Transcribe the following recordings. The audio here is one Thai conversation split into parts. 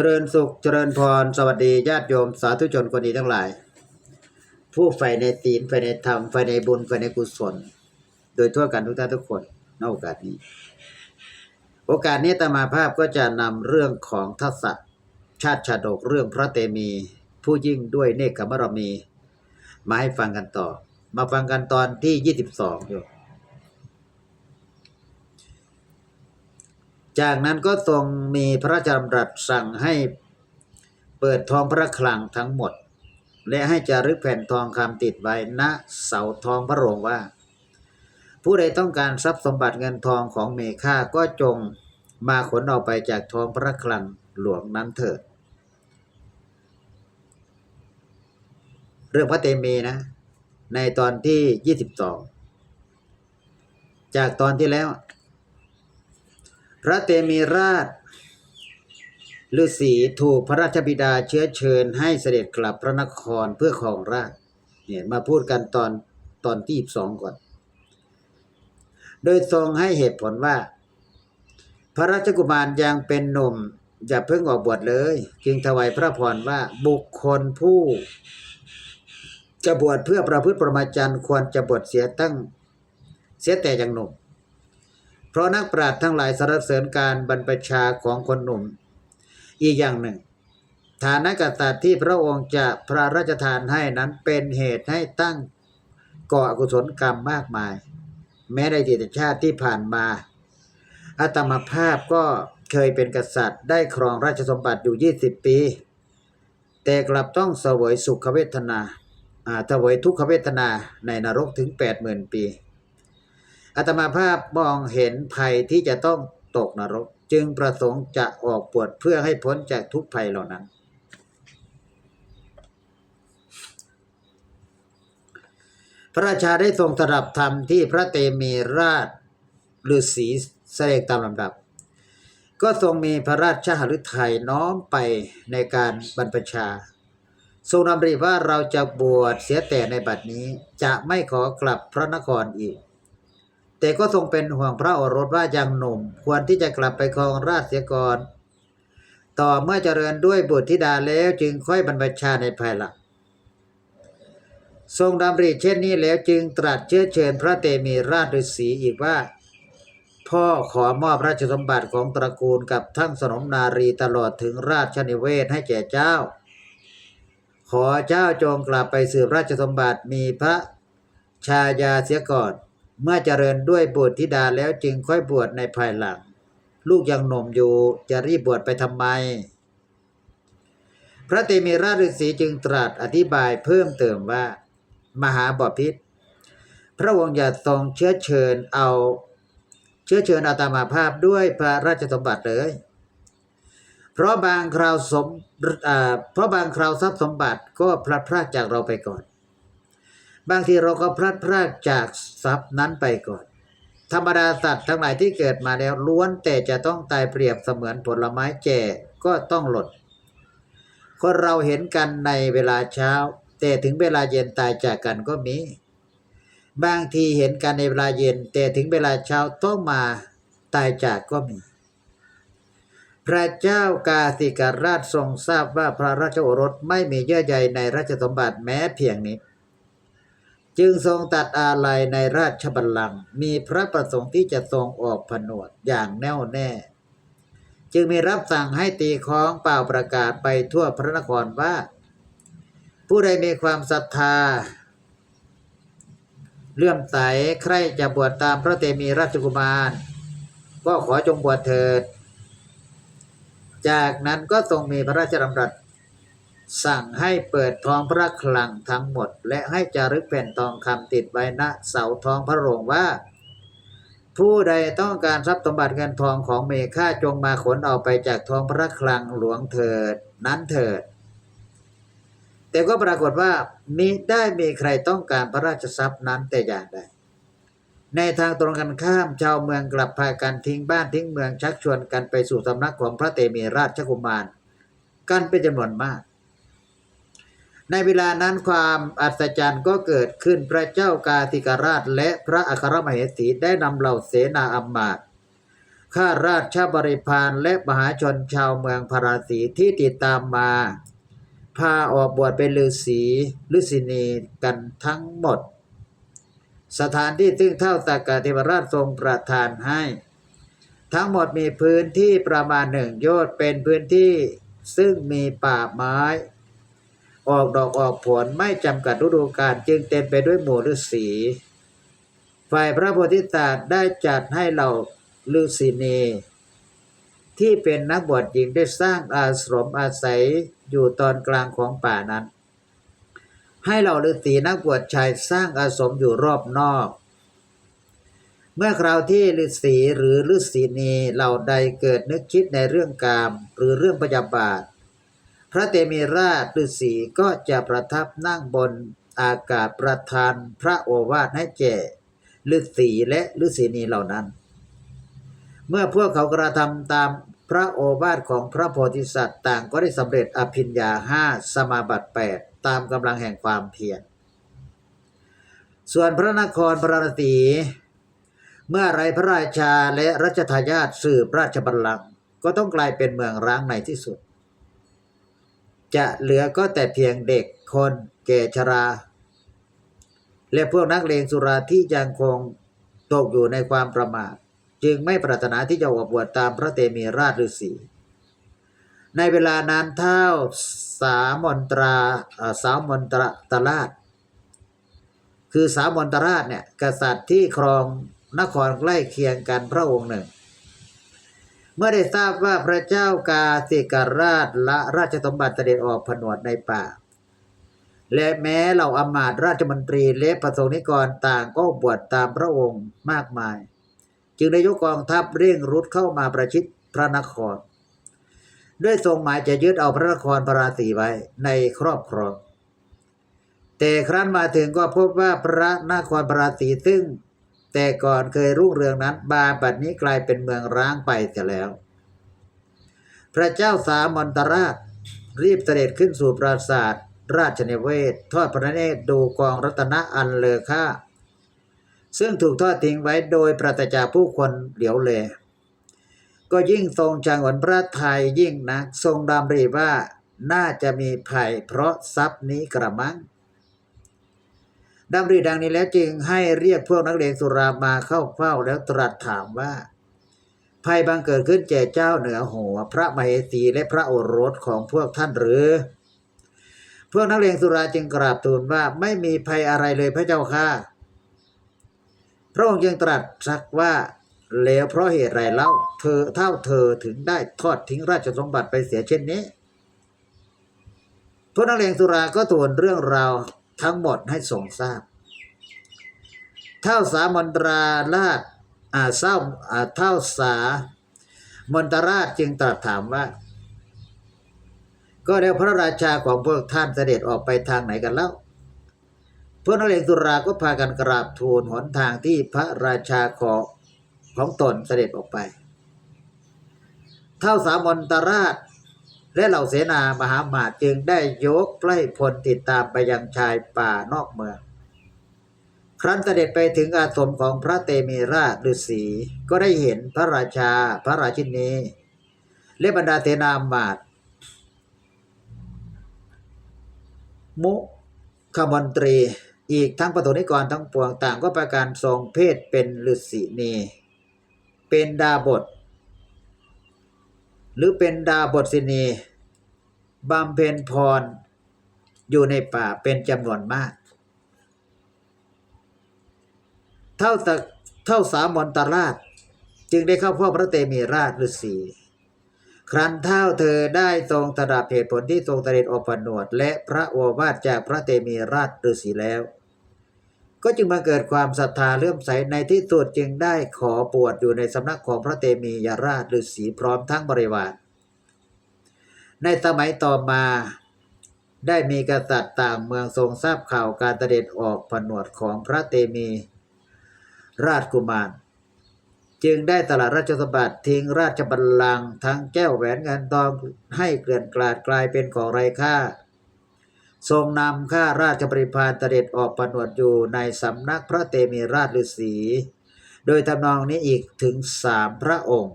จริญสุขเจริญพร สวัสดีญาติโยมสาธุชนคนดีทั้งหลาย ผู้ใฝ่ในศีลใฝ่ในธรรมใฝ่ในบุญใฝ่ในกุศล โดยทั่วกันทุกท่านทุกคนในโอกาสนี้ โอกาสนี้อาตมาภาพก็จะนำเรื่องของทัศชาติชาดกเรื่องพระเตมี ผู้ยิ่งด้วยเนกขมรมี มาให้ฟังกันต่อ มาฟังกันตอนที่22อยู่ จากนั้นก็ทรงมีพระราชดำรัสสั่งให้เปิดทองพระคลังทั้งหมด และให้จารึกแผ่นทองคำติดไว้ณเสาทองพระโรงว่า ผู้ใดต้องการทรัพย์สมบัติเงินทองของเมค่าก็จงมาขนออกไปจากทองพระคลังหลวงนั้นเถิด เรื่องพระเตมีนะ ในตอนที่ 22 จากตอนที่แล้ว ระเตมีราชฤาษีถูกพระราชบิดาเชื้อเชิญให้เสด็จกลับพระนครเพื่อครองราชเนี่ยมาพูดกันตอนตอนที่สองก่อน โดยทรงให้เหตุผลว่า พระราชกุมารยังเป็นหนุ่มอย่าเพิ่งออกบวชเลย จึงถวายพระพรว่าบุคคลผู้ จะบวชเพื่อประพฤติประมาจรรย์ควรจะบวชเสียตั้งเสียแต่ยังหนุ่ม เพราะนักปราชญ์ทั้งหลายสรรเสริญการบรรพชาของคนหนุ่ม อีกอย่างหนึ่ง ฐานะกษัตริย์ที่พระองค์จะพระราชทานให้นั้นเป็นเหตุให้ตั้งก่ออกุศลกรรมมากมาย แม้ในอดีตชาติที่ผ่านมาอาตมาภาพก็เคยเป็นกษัตริย์ได้ครองราชสมบัติอยู่ 20 ปี แต่กลับต้องเสวยสุขเวทนาอ่าเสวยทุกขเวทนาในนรกถึง 80,000 ปี อาตมาภาพมองเห็นภัยที่จะต้องตกนรก จึงประสงค์จะออกปวดเพื่อให้พ้นจากทุกภัยเหล่านั้น พระราชาได้ทรงตรับธรรมที่พระเตมีราชฤาษีเสด็จตามลำดับ ก็ทรงมีพระราชหฤทัยน้อมไปในการบรรพชา ทรงดำริว่าเราจะบวชเสียแต่ในบัดนี้จะไม่ขอกลับพระนครอีก แต่ก็ทรงเป็นห่วงพระโอรสว่ายังหนุ่ม ควรที่จะกลับไปครองราชเสียก่อน ต่อเมื่อเจริญด้วยบุตรธิดาแล้วจึงค่อยบรรพชาในภายหลังทรงดำริเช่นนี้แล้วจึงตรัสเชื้อเชิญพระเตมีราชฤาษีอีกว่า พ่อขอมอบราชสมบัติของตระกูลกับทั้งสนมนารีตลอดถึงราชนิเวศให้แก่เจ้า ขอเจ้าจงกลับไปสืบราชสมบัติมีพระชายาเสียก่อน เมื่อเจริญด้วยบุตรธิดาแล้วจึงค่อยบวชในภายหลัง ลูกยังหนุ่มอยู่จะรีบบวชไปทำไม พระเตมีราชฤาษีจึงตรัสอธิบายเพิ่มเติมว่า มหาบพิษพระองค์อย่าทรงเชื้อเชิญเอา เชื้อเชิญอาตมาภาพด้วยพระราชสมบัติเลย เพราะบางคราวสมเพราะบางคราวทรัพย์สมบัติก็พลัดพรากจากเราไปก่อน บางทีเราก็พลัดพรากจากทรัพย์นั้นไปก่อน ธรรมดาสัตว์ทั้งหลายที่เกิดมาแล้วล้วนแต่จะต้องตายเปรียบเสมือนผลไม้แก่ก็ต้องหล่นคนเราเห็นกันในเวลาเช้า แต่ถึงเวลาเย็นตายจากกันก็มี บางทีเห็นกันในเวลาเย็น แต่ถึงเวลาเช้าต้องมาตายจากก็มี พระเจ้ากาสิการาชทรงทราบว่าพระราชโอรสไม่มีเยื่อใยในราชสมบัติแม้เพียงนิด จึงทรงตัดอาลัยในราชบัลลังก์มีพระประสงค์ที่จะทรงออกผนวดอย่างแน่วแน่ จึงมีรับสั่งให้ตีคล้องเป่าประกาศไปทั่วพระนครว่า ผู้ใดมีความศรัทธาเลื่อมใสใครจะบวชตามพระเตมีราชกุมาร ก็ขอจงบวชเถิด จากนั้นก็ทรงมีพระราชดำรัส สั่งให้เปิดทองพระคลังทั้งหมด และให้จารึกแผ่นทองคำติดไว้ณเสาทองพระโรงว่า ผู้ใดต้องการทรัพย์สมบัติเงินทองของเมค่าจงมาขนเอาไปจากทองพระคลังหลวงเถิดนั้นเถิด แต่ก็ปรากฏว่ามิได้มีใครต้องการพระราชทรัพย์นั้นแต่อย่างใดในทางตรงกันข้ามชาวเมืองกลับพากันทิ้งบ้านทิ้งเมืองชักชวนกันไปสู่สำนักของพระเตมีราชกุมาร กันเป็นจำนวนมาก ในเวลานั้นความอัศจรรย์ก็เกิดขึ้นพระเจ้ากาติกราชและพระอัครมเหสีได้นำเหล่าเสนาอำมาตย์ข้าราชบริพารและมหาชนชาวเมืองพาราสีที่ติดตามมา พาออกบวชเป็นฤาษีฤาษีนีกันทั้งหมด สถานที่ซึ่งเท่าตากาเทวราชทรงประทานให้ ทั้งหมดมีพื้นที่ประมาณหนึ่งโยชน์เป็นพื้นที่ซึ่งมีป่าไม้ ออกดอกออกผลไม่จำกัดฤดูกาลจึงเต็มไปด้วยหมู่ฤาษีฝ่ายพระโพธิสัตว์ได้จัดให้เราฤาษีนีที่เป็นนักบวชหญิงได้สร้างอาสรมอาศัยอยู่ตอนกลางของป่านั้น ให้เราฤาษีนักบวชชายสร้างอาสมอยู่รอบนอกเมื่อคราวที่ฤาษีหรือฤาษีนีเหล่าใดเกิดนึกคิดในเรื่องกาม หรือเรื่องพยาบาท ระเตมีราชฤาษีก็จะประทับนั่งบนอากาศประทานพระโอวาทให้แก่ฤาษีและฤาษีนีเหล่านั้น เมื่อพวกเขากระทำตามพระโอวาทของพระโพธิสัตว์ต่างก็ได้สำเร็จอภิญญาห้าสมาบัติแปดตามกำลังแห่งความเพียรส่วนพระนครพระนศีเมื่อไรพระราชาและรัชทายาทสืบราชบัลลังก์ก็ต้องกลายเป็นเมืองร้างในที่สุด จะเหลือก็แต่เพียงเด็กคนแก่ชรา และพวกนักเลงสุราที่ยังคงตกอยู่ในความประมาท จึงไม่ปรารถนาที่จะออกบวชตามพระเตมีราชฤาษีในเวลานั้นเท่าสามนตราสามมนตราตราช คือสามนตราชเนี่ยกษัตริย์ที่ครองนครใกล้เคียงกันพระองค์หนึ่ง เมื่อได้ทราบว่าพระเจ้ากาสิกราชละราชสมบัติเสด็จออกผนวดในป่า และแม้เหล่าอำมาตย์ราชมนตรีและประสงค์นิกรต่างก็บวชตามพระองค์มากมาย จึงได้ยกกองทัพเร่งรุดเข้ามาประชิดพระนคร ด้วยทรงหมายจะยึดเอาพระนครพระราศีไว้ในครอบครองแต่ครั้นมาถึงก็พบว่าพระนครพระราศีซึ่ง แต่ก่อนเคยรุ่งเรืองนั้น บาบัดนี้กลายเป็นเมืองร้างไปเสียแล้ว พระเจ้าสามนตราช รีบเสด็จขึ้นสู่ปราสาทราชเนเวศ ทอดพระเนตรดูกองรัตนะอันเลอค่า ซึ่งถูกทอดทิ้งไว้โดยปราศจากผู้คนเหลียวแลก็ยิ่งทรงจังหวนพระไทยยิ่งนักทรงดำริว่าน่าจะมีภัยเพราะทรัพย์นี้กระมัง ดำริดังนี้แล้วจึงให้เรียกพวกนักเลงสุรามาเข้าเฝ้าแล้วตรัสถามว่า ภัยบังเกิดขึ้นแก่เจ้าเหนือหัวพระมเหสีและพระโอรสของพวกท่านหรือ พวกนักเลงสุราจึงกราบทูลว่าไม่มีภัยอะไรเลยพระเจ้าค่ะ พระองค์จึงตรัสสักว่าแล้วเพราะเหตุไรเล่าเธอเท่าเธอถึงได้ทอดทิ้งราชสมบัติไปเสียเช่นนี้พวกนักเลงสุราก็ทูลเรื่องราว ทั้งหมดให้ทรงทราบ เท่าสามนตราราชอ่าเศร้าอ่าเท่าสามนตราชจึงตรัสถามว่า ก็แล้วพระราชาของพวกท่านเสด็จออกไปทางไหนกันแล้วพวกนักเลงสุราก็พากันกราบทูลหนทางที่พระราชาของของตนเสด็จออกไป เท่าสามนตราช และเหล่าเสนามหาหมาตจึงได้ยกไพร่พลติดตามไปยังชายป่านอกเมือง ครั้นเสด็จไปถึงอาสมของพระเตมีราชฤาษีก็ได้เห็นพระราชาพระราชินีและบรรดาเสนาหมาตมุขมนตรีอีกทั้งปฐนิกรทั้งปวงต่างก็ประการทรงเพศเป็นฤาษีนี เป็นดาบท หรือเป็นดาบทสินี บำเพ็ญพร อยู่ในป่าเป็นจำนวนมาก เท่าตะเท่าสามนตราช จึงได้เข้าพ่อพระเตมีราชฤาษีครั้นเท่าเธอได้ทรงตรัสเหตุผลที่ทรงตรัสออกผนวด และพระโอวาทจากพระเตมีราชฤาษีแล้ว ก็จึงมาเกิดความศรัทธาเลื่อมใสในที่สุดจึงได้ขอบวชอยู่ในสำนักของพระเตมียราชฤาษีพร้อมทั้งบริวาร ในสมัยต่อมา ได้มีกษัตริย์ต่างเมืองทรงทราบข่าวการเสด็จออกผนวดของพระเตมี ราชกุมาร จึงได้ตลาดราชสมบัติทิ้งราชบัลลังก์ทั้งแก้วแหวนเงินทองให้เกลื่อนกลาดกลายเป็นของไร้ค่า ทรงนำข้าราชบริพารเสด็จออกผนวดอยู่ในสำนักพระเตมีราชฤาษีโดยทำนองนี้อีกถึงสามพระองค์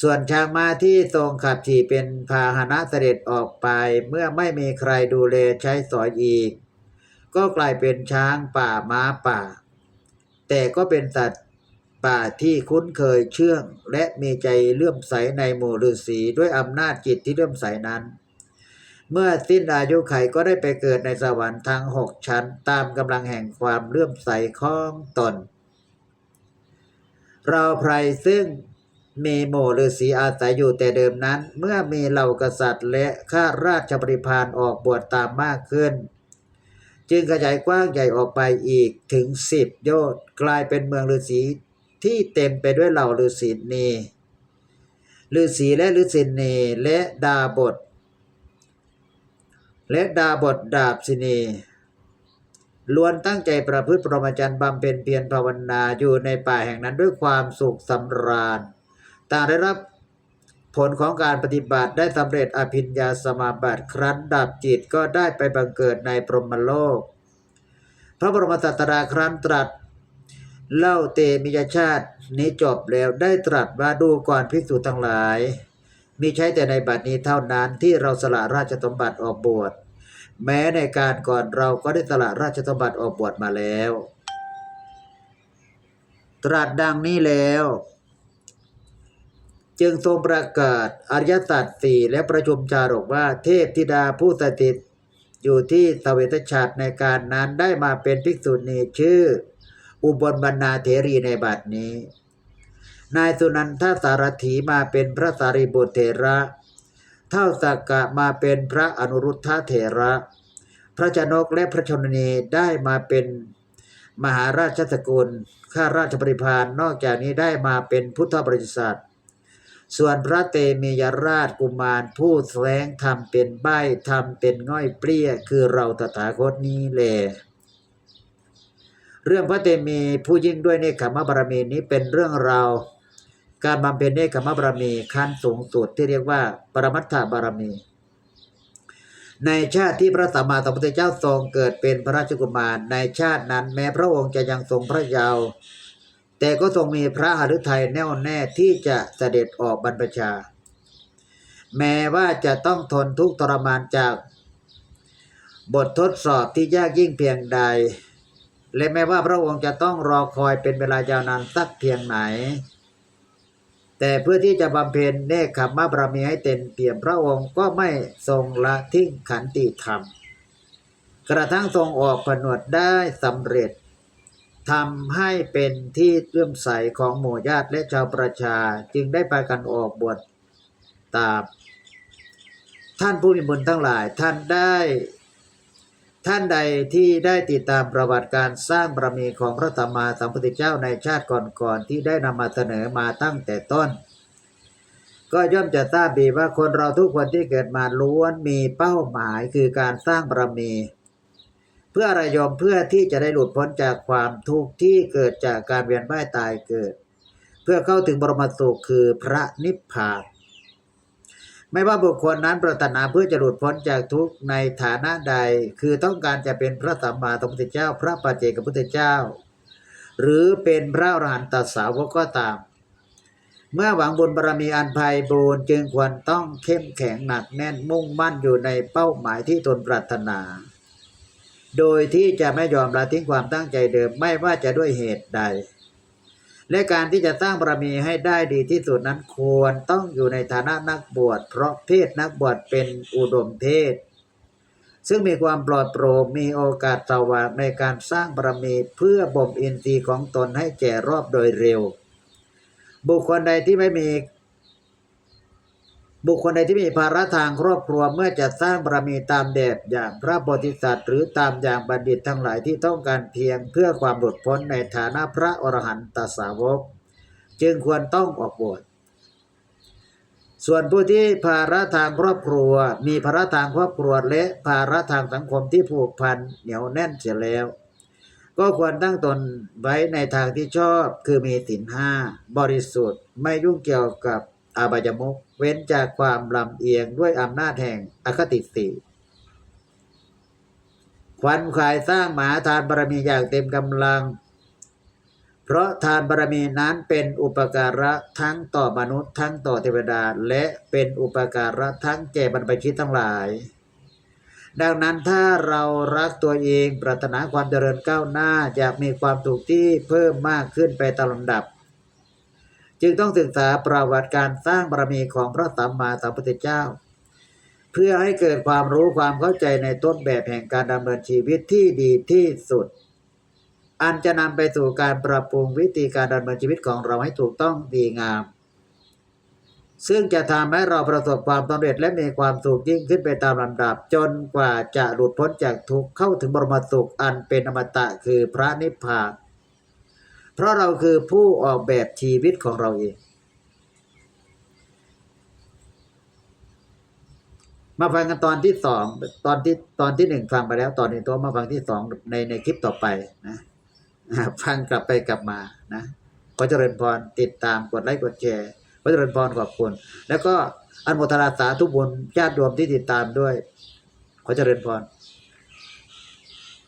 ส่วนช้างม้าที่ทรงขับขี่เป็นพาหนะเสด็จออกไป เมื่อไม่มีใครดูแลใช้สอยอีก ก็กลายเป็นช้างป่าม้าป่า แต่ก็เป็นสัตว์ป่าที่คุ้นเคยเชื่อง และมีใจเลื่อมใสในหมู่ฤาษีด้วยอำนาจจิตที่เลื่อมใสนั้น เมื่อสิ้นอายุไขก็ได้ไปเกิดในสวรรค์ทั้งหกชั้น ตามกำลังแห่งความเลื่อมใสของตน เราไพรซึ่ง มีหมู่ฤาษีอาศัยอยู่แต่เดิมนั้น เมื่อมีเหล่ากษัตริย์ และข้าราชบริพารออกบวชตามมากขึ้น จึงขยายกว้างใหญ่ออกไปอีกถึงสิบโยชน์กลายเป็นเมืองฤาษีที่เต็มไปด้วยเหล่าฤาษีนีฤาษีและฤาษีนีและดาบท และดาบทดาบสินีล้วนตั้งใจประพฤติปรมจรรย์บำเพ็ญเพียรภาวนาอยู่ในป่าแห่งนั้นด้วยความสุขสำราญ ต่างได้รับผลของการปฏิบัติได้สำเร็จอภิญญาสมาบัติครั้นดับจิตก็ได้ไปบังเกิดในพรหมโลก พระบรมศาสดาครั้นตรัส เล่าเตมิยชาตินี้จบแล้วได้ตรัสว่าดูก่อนภิกษุทั้งหลาย มีใช้แต่ในบัดนี้เท่านั้นที่เราสละราชสมบัติออกบวชแม้ในการก่อนเราก็ได้สละราชสมบัติออกบวชมาแล้ว ตรัสดังนี้แล้ว จึงทรงประกาศอริยสัจสี่และประชุมจารกว่าเทพธิดาผู้สถิตอยู่ที่สเวตฉัตรในการนั้นได้มาเป็นภิกษุณีชื่อ อุบลบรรณาเถรีในบัดนี้ นายสุนันทสารถีมาเป็นพระสารีบุตรเถระ เท่าสักกะมาเป็นพระอนุรุทธเถระ พระชนกและพระชนนีได้มาเป็นมหาราชสกุลข้าราชบริพารนอกจากนี้ได้มาเป็นพุทธบริษัท ส่วนพระเตมียราชกุมารผู้แสวงทำเป็นใบ้ทำเป็นง่อยเปรี้ย คือเราตถาคตนี้แลเรื่องพระเตมีผู้ยิ่งด้วยเนคขมบารมีนี้เป็นเรื่องราวการบำเพ็ญเนคขมบารมีขั้นสูงสุดที่เรียกว่า ปรมัตถบารมี ในชาติที่พระสัมมาสัมพุทธเจ้าทรงเกิดเป็นพระราชกุมารในชาตินั้น แม้พระองค์จะยังทรงพระเยาว์ แต่ก็ทรงมีพระหฤทัยแน่วแน่ที่จะเสด็จออกบรรพชา แม้ว่าจะต้องทนทุกข์ทรมานจาก บททดสอบที่ยากยิ่งเพียงใด และแม้ว่าพระองค์จะต้องรอคอยเป็นเวลายาวนานสักเพียงไหน แต่เพื่อที่จะบำเพ็ญเนคขมบารมีให้เต็มเปี่ยมพระองค์ก็ไม่ทรงละทิ้งขันติธรรม กระทั่งทรงออกผนวดได้สำเร็จ ทำให้เป็นที่เลื่อมใสของหมู่ญาติและชาวประชาจึงได้ไปกันออกบวชตาม ท่านผู้มีบุญทั้งหลายท่านได้ ท่านใดที่ได้ติดตามประวัติการสร้างบารมีของพระสัมมาสัมพุทธเจ้าในชาติก่อนๆที่ได้นำมาเสนอมาตั้งแต่ต้น ก็ย่อมจะทราบดีว่าคนเราทุกคนที่เกิดมาล้วนมีเป้าหมายคือการสร้างบารมี เพื่ออะไรโยมเพื่อที่จะได้หลุดพ้นจากความทุกข์ที่เกิดจากการเวียนว่ายตายเกิด เพื่อเข้าถึงบรมสุขคือพระนิพพานไม่ว่าบุคคลนั้นปรารถนาเพื่อจะหลุดพ้นจากทุกข์ในฐานะใด คือต้องการจะเป็นพระสัมมาสัมพุทธเจ้า พระปัจเจกพุทธเจ้า หรือเป็นพระอรหันตสาวกก็ตาม เมื่อหวังบุญบารมีอันไพบูรจึงควรต้องเข้มแข็งหนักแน่นมุ่งมั่นอยู่ในเป้าหมายที่ตนปรารถนา โดยที่จะไม่ยอมละทิ้งความตั้งใจเดิมไม่ว่าจะด้วยเหตุใด และการที่จะสร้างบารมีให้ได้ดีที่สุดนั้นควรต้องอยู่ในฐานะนักบวชเพราะเพศนักบวชเป็นอุดมเพศ ซึ่งมีความปลอดโปร่งมีโอกาสสว่างในการสร้างบารมีเพื่อบ่มอินทรีย์ของตนให้แก่รอบโดยเร็ว บุคคลใดที่ไม่มี บุคคลใดที่มีภาระทางครอบครัวเมื่อจะสร้างบารมีตามแบบอย่างพระโพธิสัตว์หรือตามอย่างบัณฑิตทั้งหลายที่ต้องการเพียงเพื่อความหลุดพ้นในฐานะพระอรหันตสาวก จึงควรต้องออกบวชส่วนผู้ที่ภาระทางครอบครัว มีภาระทางครอบครัวและภาระทางสังคมที่ผูกพันเหนียวแน่นเสียแล้ว ก็ควรตั้งตนไว้ในทางที่ชอบคือมีศีลห้าบริสุทธิ์ไม่ยุ่งเกี่ยวกับ อาบายมุขเว้นจากความลำเอียงด้วยอำนาจแห่งอคติสีควันขายสร้างหมาทานบารมีอย่างเต็มกำลัง เพราะทานบารมีนั้นเป็นอุปการะทั้งต่อมนุษย์ ทั้งต่อเทวดา และเป็นอุปการะทั้งแก่บรรพชิตทั้งหลาย ดังนั้นถ้าเรารักตัวเองปรารถนาความเจริญก้าวหน้าอยากมีความถูกที่เพิ่มมากขึ้นไปตามลำดับ จึงต้องศึกษาประวัติการสร้างบารมีของพระสัมมาสัมพุทธเจ้า เพื่อให้เกิดความรู้ความเข้าใจในต้นแบบแห่งการดำเนินชีวิตที่ดีที่สุด อันจะนำไปสู่การปรับปรุงวิธีการดำเนินชีวิตของเราให้ถูกต้องดีงาม ซึ่งจะทำให้เราประสบความสำเร็จและมีความสุขยิ่งขึ้นไปตามลำดับ จนกว่าจะหลุดพ้นจากทุกข์เข้าถึงบรมสุขอันเป็นอมตะคือพระนิพพาน เพราะเราคือผู้ออกแบบชีวิตของเราเอง มาฟังกันตอนที่สองตอนที่ตอนที่หนึ่งฟังไปแล้ว ตอนนี้ตัวมาฟังที่สองในในคลิปต่อไปนะฟังกลับไปกลับมานะขอเจริญพรติดตามกดไลค์กดแชร์ขอเจริญพรขอบคุณ แล้วก็อนุโมทนาสาธุบุญญาติโยมที่ติดตามด้วย ขอเจริญพร